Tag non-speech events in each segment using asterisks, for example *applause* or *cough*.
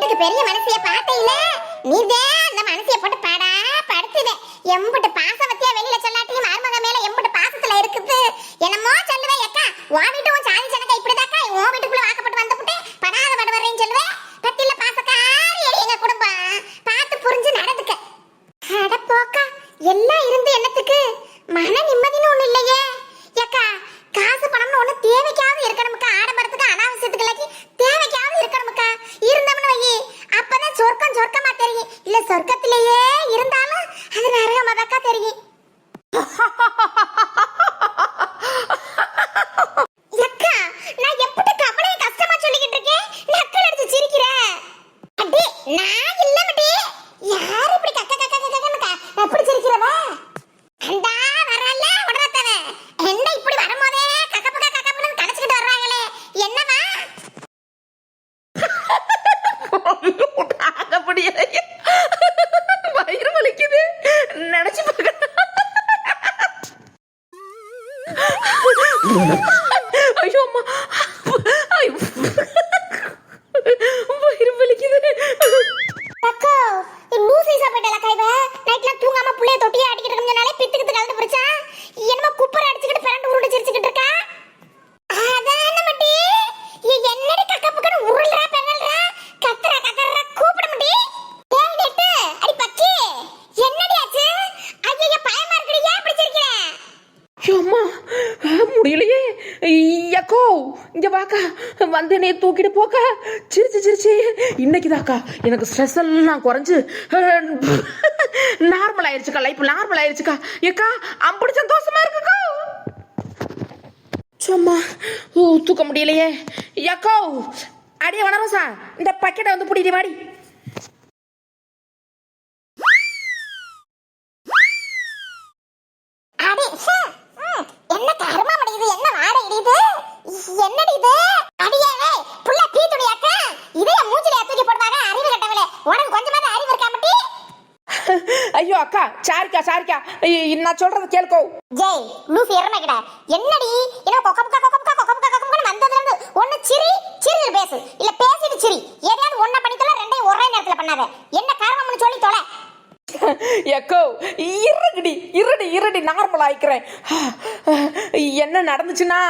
வீட்டுக்கு பெரிய மனசிய பார்த்தே இல்ல? நீதான் அந்த மனசிய போட்டு பாடா படுத்துத. எம்பிட்டு பாசம் தூங்காம புள்ளைய தொட்டியே அடிக்கிட்டு இருக்கனாலே பித்துக்கிட்டு கலந்து பிடிச்சா என்னமோ குப்பர் அடிச்சுக்கிட்டு பிறண்டு உருண்டு சிரிச்சுக்கிட்டு இருக்கா? அதான மட்டி ஏ என்னடி கக்கப்புக்கன்னு உருள்றா பெறல்றா கத்துறா கக்கறா கூப்பிட மட்டி டேய் நெட்டு அடி பக்கி. என்னடி ஆச்சு? ஐயா பயமா இருக்குடி ஏன் இப்படி சிரிக்கிற? ஐயோ அம்மா முடியலையே. யக்கோ இங்க வாக்கா வந்து என்னைய தூக்கிட்டு போக்கா. இன்னைக்கு தாக்கா எனக்கு ஸ்ட்ரெஸ் எல்லாம் குறைஞ்சு நார்மல் ஆயிடுச்சுக்கா லைஃப் நார்மல் ஆயிடுச்சுக்கா ஏக்கா அப்படி சந்தோஷமா இருக்குக்கா? சும்மா ஓ தூக்க முடியலையே. யக்கோ அடியே வனரோசா இந்த பக்கெட்டை வந்து பிடிக்கிற வாடி அடி ஹம், ஹம், என்ன கர்மா முடியுது என்ன வாடை இடியுது என்னடி இது அடியாவே புள்ள பீத்துடியாக்க இதே மூஞ்சில தூக்கி போடுவாங்க அறிவு கட்டவளே உனக்கு கொஞ்சமாவது அறிவு இருக்கா மட்டி ஐயோ அக்கா சாரிக்கா சாரிக்கா. நான் சொல்றத கேளுக்கோ. ஜெய் லூசி எரமகிட என்னடி? என்ன கொக்கம்கா கொக்கம்கா கொக்கம்கா கொக்கம்கா வந்ததுல இருந்து ஒண்ணு சிரி சிரியில் பேசு. இல்ல பேசிட்டு சிரி. எதையாவது ஒண்ண பண்ணி தொலை ரெண்டையும் ஒரே நேரத்துல பண்ணாத. என்ன காரணம்னு சொல்லி தொலை. *laughs* எக்கோ இருடி இருடி இருடி நார்மல் ஆயிக்கிறேன். என்ன நடந்துச்சுன்னா?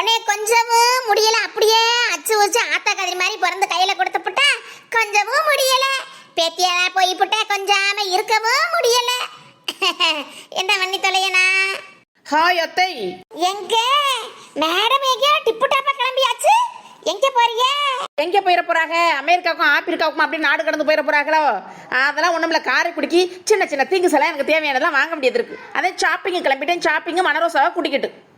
உன்னைய கொஞ்சமும் முடியல. அப்படியே அச்சு வச்சு ஆத்தா கதிரி மாதிரி பிறந்து கையில கொடுத்து புட்டா கொஞ்சமும் முடியல. பேத்தியாரா போய் புட்ட கொஞ்சாம இருக்கவும் முடியல. *laughs* என்ன பண்ணி தொலையனா ஹாய் அத்தை. எங்க? மேடம் எங்கேயா டிப்பு டாப்பா கிளம்பியாச்சு. எங்க போறீங்க எங்க போயிட போறாங்க? அமெரிக்காவுக்கும் ஆப்பிரிக்காவுக்கும் அப்படி நாடு கடந்து போயிட போறாங்களோ? அதெல்லாம் ஒண்ணுமில்ல காரைக்குடிக்கு சின்ன சின்ன திங்ஸ் எல்லாம் எனக்கு தேவையானதெல்லாம் வாங்க வேண்டியது இருக்கு. அதே ஷாப்பிங் கிளம்பிட்டேன். ஷாப்பிங் மனரோசாவை கூட்டிக்கிட்டு.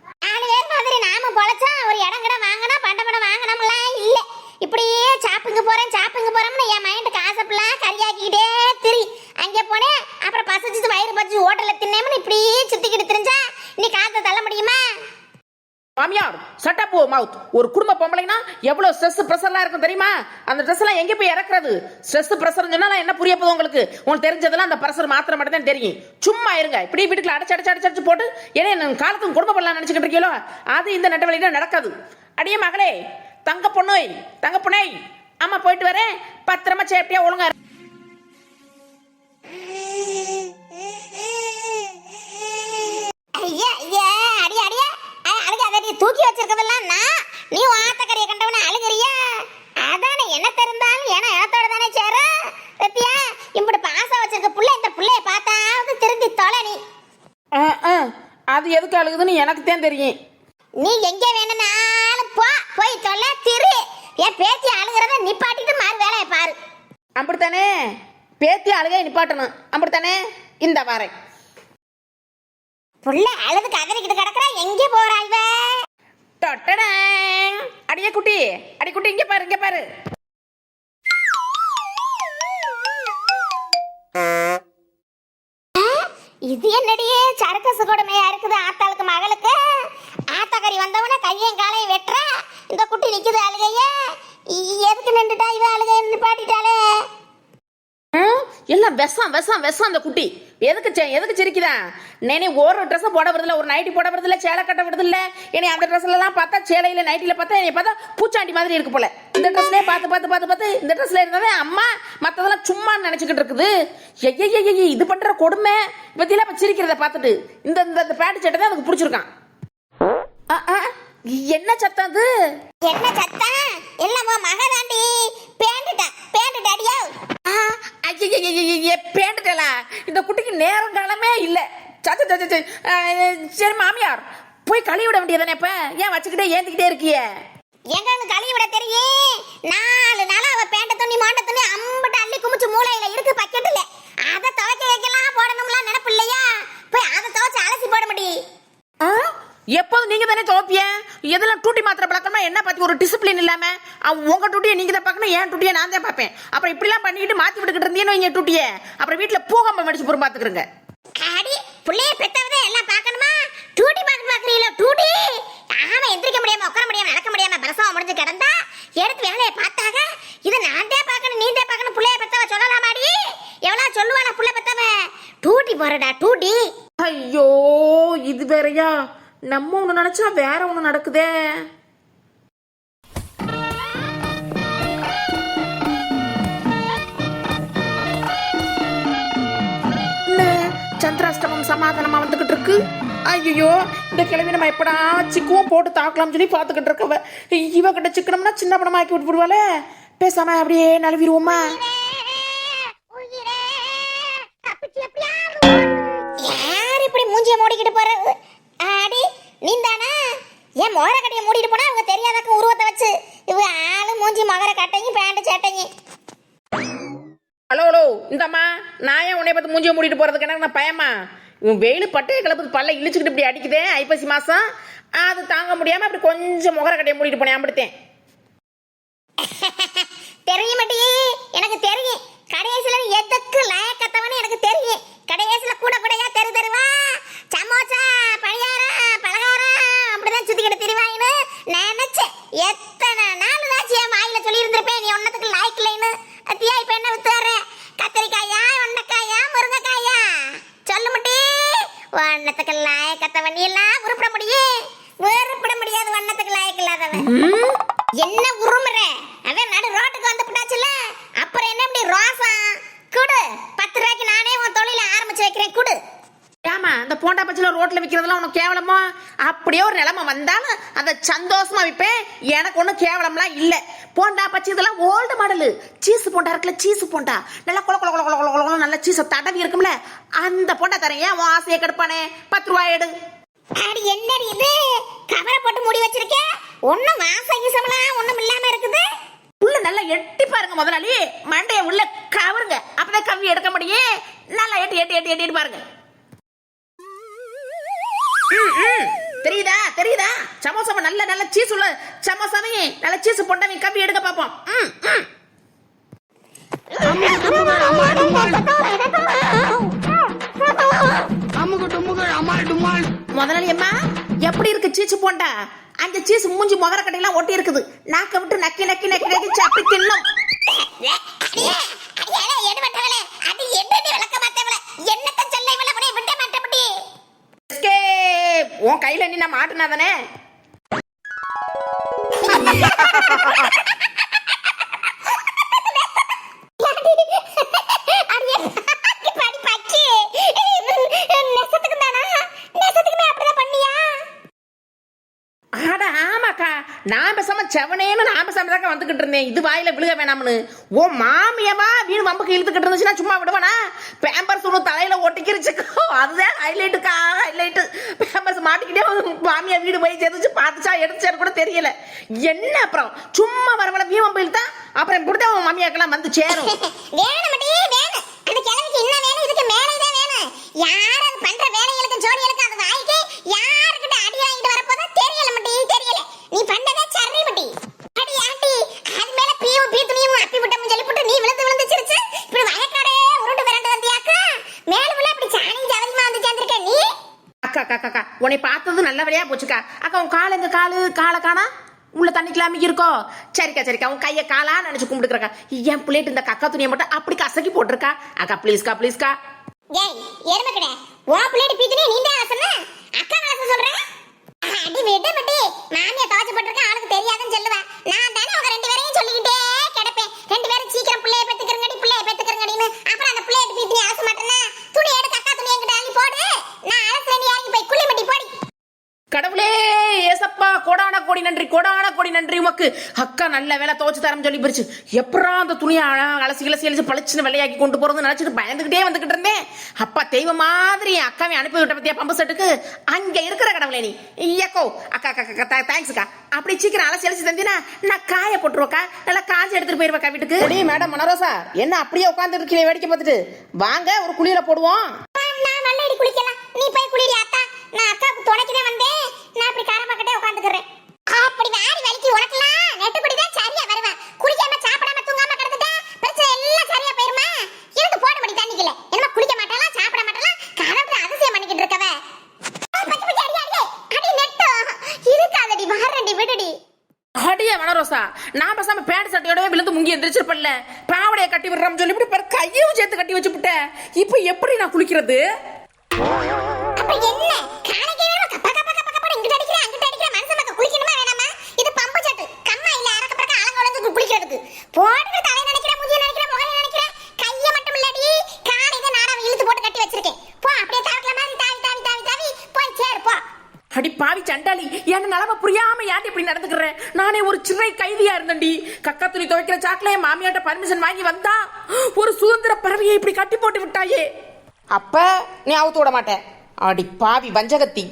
நாம பொழைச்சா ஒரு இடம் கிட வாங்கினா பண்ட படம் வாங்கினோம்லாம் இல்ல. இப்படியே சாப்பிங்க போறேன் சாப்பிங்க போறோம்னு என் மைண்டுக்கு காசப்பெல்லாம் கரியாக்கிக்கிட்டே திரி. அங்கே போனேன் அப்புறம் பசிச்சு வயிறு பசிச்சு ஹோட்டலில் தின்னேம்னு இப்படியே சுத்திக்கிட்டு திரிஞ்சா நீ காத்த தள்ள முடியுமா? மாமியார் சட்டப்பு மவுத் ஒரு குடும்ப பொம்பளைனா எவ்வளவு ஸ்ட்ரெஸ் ப்ரெஷர்லாம் இருக்கும் தெரியுமா? அந்த ட்ரெஸ் எல்லாம் எங்க போய் இறக்குறது? ஸ்ட்ரெஸ் ப்ரெஷர் சொன்னா நான் என்ன புரிய போகுது உங்களுக்கு? உங்களுக்கு தெரிஞ்சதெல்லாம் அந்த ப்ரெஷர் மாத்திர மட்டும் தான் தெரியும். சும்மா இருங்க. இப்படி வீட்டுக்குள்ள அடைச்சு அடைச்சு அடைச்சு அடைச்சு போட்டு ஏன்னா காலத்துக்கு குடும்ப பண்ணலாம் நினைச்சுக்கிட்டு இருக்கீங்களோ? அது இந்த நெட்ட வழியில நடக்காது. அடியே மகளே தங்க பொண்ணு தங்க பொண்ணை ஆமா போயிட்டு வரேன். பத்திரமா சேஃப்டியா ஒழுங்கா இரு. ஐயா ஐயா அடி அடியா அழுக அதை நீ தூக்கி வச்சிருக்கதெல்லாம் நான்? நீ ஆத்தக்கரையை கண்டவன அழுகிறியா? அதானே என்ன தெரிந்தாலும் ஏன்னா எனத்தோட தானே சேரும் பத்தியா இப்படி பாசம் வச்சிருக்க புள்ள இந்த புள்ளைய பார்த்தாவது திருந்தி தொலை நீ. அது எதுக்கு அழுகுதுன்னு எனக்கு தான் தெரியும். நீ எங்க வேணும்னாலும் போ போய் சொல்ல திரு. என் பேத்தி அழுகிறத நிப்பாட்டிட்டு மாறு வேலையை பாரு. அப்படித்தானே பேத்தி அழுகை நிப்பாட்டணும். அப்படித்தானே இந்த வரேன். புள்ள அழுது கதறிக்கிட்டு கிடக்குறா எங்க போறா இவ? டொட்டடேங். அடியே குட்டி. அடி குட்டி இங்க பாரு இங்க பாரு. இது என்னடியே சரக்கசு கொடுமையா இருக்குது ஆத்தாளுக்கு மகளுக்கு. ஆத்தாக்கறி வந்தவன கையையும் காலையும் வெட்டுற. இந்த குட்டி நிக்குது அழுகைய. எதுக்கு நின்றுட்டா? இவ அழுகைய நிப்பாட்டிட்டாலே எல்லாம் விஷம் விஷம் விஷம் அந்த குட்டி. எதுக்கு எதுக்கு சிரிக்குதா? நேனே ஒரு ட்ரெஸ் போட வருதில்ல ஒரு நைட்டி போட வருதில்ல சேலை கட்ட வருதில்ல என்னை அந்த ட்ரெஸ்ல எல்லாம் பார்த்தா சேலையில நைட்டில பார்த்தா என்னை பார்த்தா பூச்சாண்டி மாதிரி இருக்கு போல. இந்த ட்ரெஸ்லயே பார்த்து பார்த்து பார்த்து பார்த்து இந்த ட்ரெஸ்ல இருந்தாவே அம்மா மத்ததெல்லாம் சும்மா நினைச்சுக்கிட்டு இருக்குது. ஐயய்யய்ய இது பண்ற கொடுமை. பத்தியெல்லாம் இப்ப சிரிக்கிறத பார்த்துட்டு இந்த இந்த பேண்ட் சட்டை தான் எனக்கு பிடிச்சிருக்கான். என்ன சத்தம் அது? என்ன சத்தம்? எல்லாம் மகதாண்டி. பேண்டுட்டா பேண்டுட்டா அடியோ பேண்டுட்டலா. இந்த குட்டிக்கு நேரம் காலமே இல்ல. அஹ், சரி மாமியார் போய் கழுவி விட வேண்டியதானே இப்ப? ஏன் வச்சுக்கிட்டே ஏந்திக்கிட்டே இருக்கியே? எங்களுக்கு கழுவி விட தெரியும் நாலு நாளா அவ பேண்ட துணி மாண்ட துணி அம்பட்டு அள்ளி குமிச்சு மூளையில இருக்கு பக்கெட்டுல அதை துவைக்க வைக்கலாம் போடணும்லாம் நினப்பு இல்லையா? போய் அதை துவைச்சு அலசி போட முடி ஆ? எப்போதும் நீங்க தானே துவப்பிய? எதெல்லாம் டூட்டி மாத்திர பழக்கமா என்ன பத்தி ஒரு டிசிப்ளின் இல்லாம உங்க டூட்டியை நீங்க தான் பார்க்கணும் என் டூட்டியை நான் தான் பார்ப்பேன். அப்புறம் இப்படிலாம் பண்ணிட்டு மாத்தி விட்டுக்கிட்டு இருந்தீங்கன்னு வைங்க டூட்டியை. அப்புறம் வீட்டுல பூகம்பம் அடிச்சு பொறுப்பு பாத்துக்கிறங்க அடி புள்ளைய பெத்தவதே எல்லாம் பார்க்கணுமா? டூட்டி பார்க்க பாக்குறீங்களோ டூட்டி? ஆமா எந்திரிக்க முடியாம உட்கார முடியாம நடக்க முடியாம பிரசவம் முடிஞ்சு கிடந்தா எடுத்து வேலையை பார்த்தாக இதை நான் தான் பார்க்கணும் நீ தான் பார்க்கணும் புள்ளைய பெத்தவ சொல்லலாமாடி எவ்வளவு சொல்லுவானா புள்ள பெத்தவ டூட்டி போறடா டூட்டி. ஐயோ இது வேறயா? நம்ம ஒன்று நினச்சா வேற ஒன்று நடக்குதே. சந்திராஷ்டமம் சமாதானமா வந்துகிட்டு இருக்கு? ஐயோ இந்த கிழவி நம்ம எப்படா சிக்குவோம் போட்டு தாக்கலாம்னு சொல்லி பார்த்துக்கிட்டு இருக்கவ. இவகிட்ட சிக்கனம்னா சின்ன படமா ஆக்கி விட்டு விடுவாளே பேசாம அப்படியே நழுவிடுவோமா? நீ தானா ஏன் மோர கட்டைய மூடிட்டு போனா அவங்க தெரியாதக்க உருவத்தை வச்சு? இவ ஆளு மூஞ்சி மகர கட்டையும் பேண்ட் சட்டையும் ஹலோ ஹலோ இந்தம்மா. நான் ஏன் உன்னை பார்த்து மூஞ்சியை மூடிட்டு போறதுக்கு எனக்கு நான் பயமா? இவன் வெயில் பட்டைய கிளப்புது பல்ல இழிச்சுக்கிட்டு இப்படி அடிக்குதே ஐப்பசி மாசம். அது தாங்க முடியாம அப்படி கொஞ்சம் முகர கட்டையை மூடிட்டு போனேன் அப்படித்தேன் *laughs* தெரியும் மாட்டி எனக்கு தெரியும். கடைசியில எதுக்கு லயக்கத்தவனு எனக்கு தெரியும். கடைசியில கூட கூடயா தெரு தெருவா சமோசா பணியாரம் பலகாரம் அப்படிதான் சுத்திக்கிட்டு திரிவாயின்னு நினைச்சேன் எத்தனை நாள் ஆச்சு என் வாயில சொல்லி இருந்திருப்பேன் நீ ஒன்னத்துக்கு லாய்க் இல்லைன்னு அத்தியா இப்ப என்ன வித்து வர கத்திரிக்காயா வெண்டைக்காயா முருங்கைக்காயா சொல்லு முட்டி வண்ணத்துக்கு லாயக்கத்தவன் நீ எல்லாம் உருப்பிட முடியும் உருப்பிட முடியாது வண்ணத்துக்கு லாயக்கு இல்லாதவன் என்ன உருமுற அவன் நடு ரோட்டுக்கு வந்து விட்டாச்சுல அப்புறம் என்ன இப்படி ரோசா குடு பத்து ரூபாய்க்கு நானே உன் தொழில ஆரம்பிச்சு வைக்கிறேன் குடு ஏமா இந்த போண்டா பச்சில ரோட்ல விக்கிறதெல்லாம் உனக்கு கேவலமா? அப்படியே ஒரு நிலைமை வந்தாலும் அதை சந்தோஷமா விற்பேன் எனக்கு ஒன்றும் கேவலம்லாம் இல்லை. போண்டா பச்சி இதெல்லாம் ஓல்டு மாடலு சீஸ் போண்டா இருக்குல்ல சீஸ் போண்டா. நல்லா கொல கொல கொல கொல கொல நல்ல சீஸை தடவி இருக்கும்ல அந்த போண்டா தரேன். ஏன் உன் ஆசையை கெடுப்பானே? பத்து ரூபாய் எடு. அடி என்னடி இது? கவரை போட்டு மூடி வச்சிருக்க? ஒண்ணும் வாசம் கீசமெல்லாம் ஒண்ணும் இல்லாம இருக்குது. உள்ள நல்லா எட்டி பாருங்க முதலாளி. மண்டைய உள்ள கவருங்க. அப்பதான் கவி எடுக்க முடியும். நல்லா எட்டி எட்டி எட்டி எட்டி பாருங்க. தெரியுதா? தெரியுதா? சமோசாவை நல்ல நல்ல சீஸ் உள்ள சமோசாவையும் நல்ல சீஸ் போட்டவங்க கம்பி எடுக்க பார்ப்போம். முதலாளியம்மா அமுகு எப்படி இருக்கு சீச்சு போண்டா? அந்த சீஸ் மூஞ்சி முகர கட்டையெல்லாம் ஒட்டி இருக்குது. நாக்க விட்டு நக்கி நக்கி நக்கி நக்கி சப்பி தின்னும் எடுபட்டவளே அது என்னடி விளக்க மாட்டவளே என்னத்த சொல்ல இவள உடைய விட்ட மாட்டபடி எஸ்கேப் நீ நான் மாட்டினா தானே *laughs* படி பச்சி நெசத்துக்கு தானா நெசத்துக்குமே அப்படிதான் பண்ணியா ஆடா ஆமாக்கா. நான் பேசாம செவனேன்னு நான் பேசாம தாக்கா வந்துகிட்டு இருந்தேன். இது வாயில விழுக வேணாம்னு. ஓ மாமியமா வீடு வம்புக்கு இழுத்துக்கிட்டு இருந்துச்சுன்னா சும்மா விடுவானா? பேம்பர்ஸ் ஒன்று தலையில ஒட்டிக்கிருச்சுக்கோ அதுதான் ஹைலைட்டுக்கா ஹைலைட்டு பேம்பர்ஸ் மாட்டிக்கிட்டே மாமியா வீடு போய் சேர்ந்துச்சு. பார்த்துச்சா எடுத்துச்சாரு கூட தெரியல. என்ன அப்புறம்? சும்மா வரவள வீ வம்பு இழுத்தா அப்புறம் இப்படிதான் உன் மாமியாக்கெல்லாம் வந்து சேரும். *laughs* வேணும் வேணும் அந்த கிழவிக்கு என்ன வேணும் இதுக்கு மேலே தான் வேணும் யாரும் பண்ற வேலைகளுக்கு ஜோடிகளுக்கு அது வாய்க்கே யாருக்கிட்ட அடி வாங்கிட்டு வரப்போதோ தெரியல மட்டி தெரியல நீ பண்ணதே சரி மட்டி அடி ஆண்டி அது மேல பீவு பீ துணியும் அப்பி விட்டோம்னு சொல்லி போட்டு நீ விழுந்து விழுந்து சிரிச்சு இப்படி வயக்காடே உருண்டு விரண்டு வந்தியாக்கா மேல உள்ள அப்படி சாணி ஜவலிமா வந்து சேர்ந்திருக்க நீ நல்லபடியாக நல்ல வழியா போச்சுக்கா. அக்கா உன் கால் எங்க காலு? காலை காணா? உள்ள தண்ணிக்கலாமி இருக்கோ சரிக்கா சரிக்கா. உன் கையை காலா நினைச்சு கும்பிட்டுக்கிறக்கா. என் பிள்ளைட்டு இந்த கக்கா துணியை மட்டும் அப்படி கசக்கி போட்டிருக்கா? அக்கா ப்ளீஸ்க்கா ப்ளீஸ்க்கா ஏய் எருமை உன் பிள்ளைட்டு பீத்துனே நீ தான் சொன்ன அக்கா வளர்த்து சொல்றேன் அடி விடு பட்டி மாமியா துவச்சு போட்டிருக்க ஆளுக்கு தெரியாதுன்னு சொல்லுவேன் நான் தானே உங்க ரெண்டு பேரையும் சொல்லிக்கிட்டே கிடப்பேன் ரெண்டு பேரும் சீக்கிரம் பிள்ளைய பெத்துக்கிறங்கடி பிள்ளைய பெத்துக்கிறங்கடின்னு அப்புறம் அந்த பிள்ளைய பீத்து அலச மாட்டேன்னா துணி எடுத்து அக்கா துணி என்கிட்ட அள்ளி போடு நான் அலசுல நீ இறங்கி போய் குள்ளி மட்டி போடி கடவுளே ஏசப்பா கோடான கோடி நன்றி கோடான கோடி உமக்கு அக்கா நல்ல வேலை துவச்சு தரம் சொல்லி போச்சு எப்பரா அந்த துணியை அலசி கிளசி அலசி பளிச்சுன்னு வெள்ளையாக்கி கொண்டு போறது நினைச்சிட்டு பயந்துகிட்டே வந்துகிட்டு இருந்தேன். அப்பா தெய்வம் மாதிரி என் அக்காவை அனுப்பி விட்ட பத்தியா பம்பு செட்டுக்கு? அங்க இருக்கிற கடவுளே நீ. ஐயக்கோ அக்கா அக்கா அக்கா தேங்க்ஸ்க்கா அப்படி சீக்கிரம் அலசி அலசி தந்தினா நான் காய போட்டுருவக்கா நல்லா காய்ச்சி எடுத்துட்டு போயிருவக்கா வீட்டுக்கு. மேடம் மனரோசா என்ன அப்படியே உட்காந்து இருக்கீங்க வேடிக்கை பார்த்துட்டு? வாங்க ஒரு குளியல போடுவோம். நான் நல்லடி குளிக்கலாம். நீ போய் குளிரி அத்தா. நான் அக்காவுக்கு துணைக்கு வந்தேன். நான் இப்படி காரமாக்கட்டே உட்காந்துக்கிறேன். அப்படி வாரி வலிக்கு. உனக்கெல்லாம் நெட்டுப்படி தான் சரியா வருவேன் குளிக்காம சாப்பிடாம தூங்காம கிடந்துட்டா பிரச்சனை எல்லாம் சரியா போயிருமா? எனக்கு போட முடி தண்ணிக்கல என்னமா குளிக்க மாட்டாளா சாப்பிட மாட்டாளா கடவுள் அதிசயம் பண்ணிக்கிட்டு இருக்கவ. ஏய், பச்சை பச்சை இருக்காதடி வாரண்டி விடுடி. அடியே மனரோசா நான் பேசாம பேண்ட் சட்டையோடவே விழுந்து முங்கி எந்திரிச்சிருப்பல்ல பாவடைய கட்டி விடுறோம்னு சொல்லி இப்படி பாரு கையும் சேர்த்து கட்டி வச்சு விட்டேன் இப்போ எப்படி நான் குளிக்கிறது? போட்டு தலை நினைக்கிற முதிய நினைக்கிற முகல நினைக்கிற கைய மட்டும் இல்லடி காலை இதை நாடா இழுத்து போட்டு கட்டி வச்சிருக்கேன். போ அப்படியே தாவக்கல மாதிரி தாவி தாவி தாவி தாவி. போய் சேரு போ. அடி பாவி சண்டாளி என்ன நிலம புரியாம ஏன் இப்படி நடந்துக்கிறேன் நானே ஒரு சிறை கைதியா இருந்தேன்டி. கக்கா துணி துவைக்கிற சாக்கில என் மாமியாட்ட பர்மிஷன் வாங்கி வந்தா ஒரு சுதந்திர பறவையை இப்படி கட்டி போட்டு விட்டாயே. அப்ப நீ அவுத்து விட மாட்டேன் அடி பாவி வஞ்சகத்தி.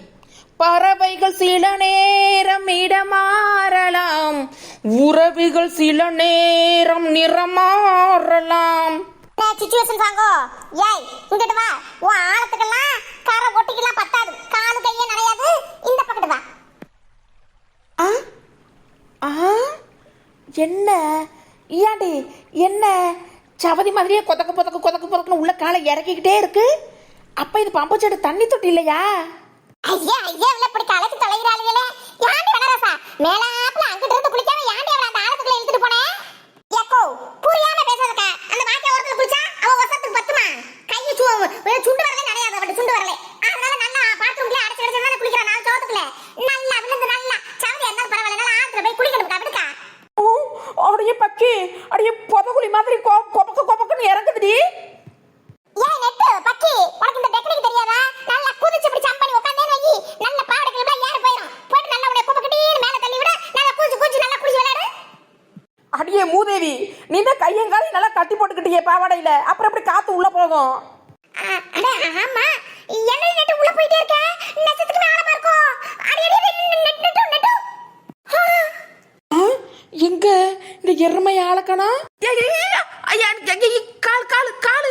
பறவைகள் சில நேரம் இடமாறலாம். உறவுகள் சில நேரம் நிறமாறலாம். சிச்சுவேஷன் வாங்கோ. ஏய் இங்கிட்டு வா. உன் ஆழத்துக்கெல்லாம் கரை ஒட்டிக்கலாம் பத்தாது. காலு கையே நனையாது. இந்த பக்கத்து வா. ஆ? ஆ? என்ன? ஏன்டி? என்ன? சவதி மாதிரியே கொதக்கு கொதக்கு கொதக்கு கொதக்குன்னு உள்ள காலை இறக்கிக்கிட்டே இருக்கு. அப்ப இது பம்பு செட்டு தண்ணி தொட்டி இல்லையா? ஐயா ஐயா இவ்வளவு இப்படி கலக்கி தொலைகிறாளுகளே. யாண்டி வனரசா? மேலாப்புல அங்கிட்டு இருந்து குளிக்காம அந்த ஆழத்துக்குள்ள இழுத்துட்டு போனே? ஏக்கோ புரியாம பேசாதக்கா. அந்த வாக்கிய ஒருத்தர் குளிச்சா அவ வசத்துக்கு பத்துமா? கையை சுண்டு வரல நடையாது அவட்ட சுண்டு வரல அதனால நல்லா பாத்ரூம்ல அடைச்சு அடைச்சு தானே குளிக்கிறா நாலு சோத்துக்குள்ள நல்லா விழுந்து நல்லா சவதி இருந்தாலும் பரவாயில்ல நல்லா ஆத்துல போய் குளிக்கணும் அப்படிக்கா ஓ அப்படியே பக்கி அப்படியே புதகுழி மாதிரி கொ- கொபக்கு கொபக்குன்னு இறங்குதுடி ஏன் நெட்டு பக்கி உனக்கு இந்த டெக்னிக் தெரியாதா நல்லா குதிச்சு இப்படி ஜம்ப் பண்ணி உட்காந்தே வை நல்ல பாவடைகள் எல்லாம் ஏறி போயிடும் போயிட்டு நல்லா உடைய குப்பை கட்டின்னு மேல தள்ளி விட நல்லா குதிச்சு குதிச்சு நல்லா குடிச்சு விளையாடு அடியே மூதேவி நீ தான் கையங்காலையும் நல்லா கட்டி போட்டுக்கிட்டியே பாவாடையில. அப்புறம் எப்படி காத்து உள்ள போகும்? ஆமா. என்ன நெட்டு உள்ள போயிட்டே இருக்க? நெசத்துக்கு ஆழமா இருக்கும். அடி அடி நெட்டு எங்க? இந்த எருமை ஆளக்கணா கால் கால் காலு.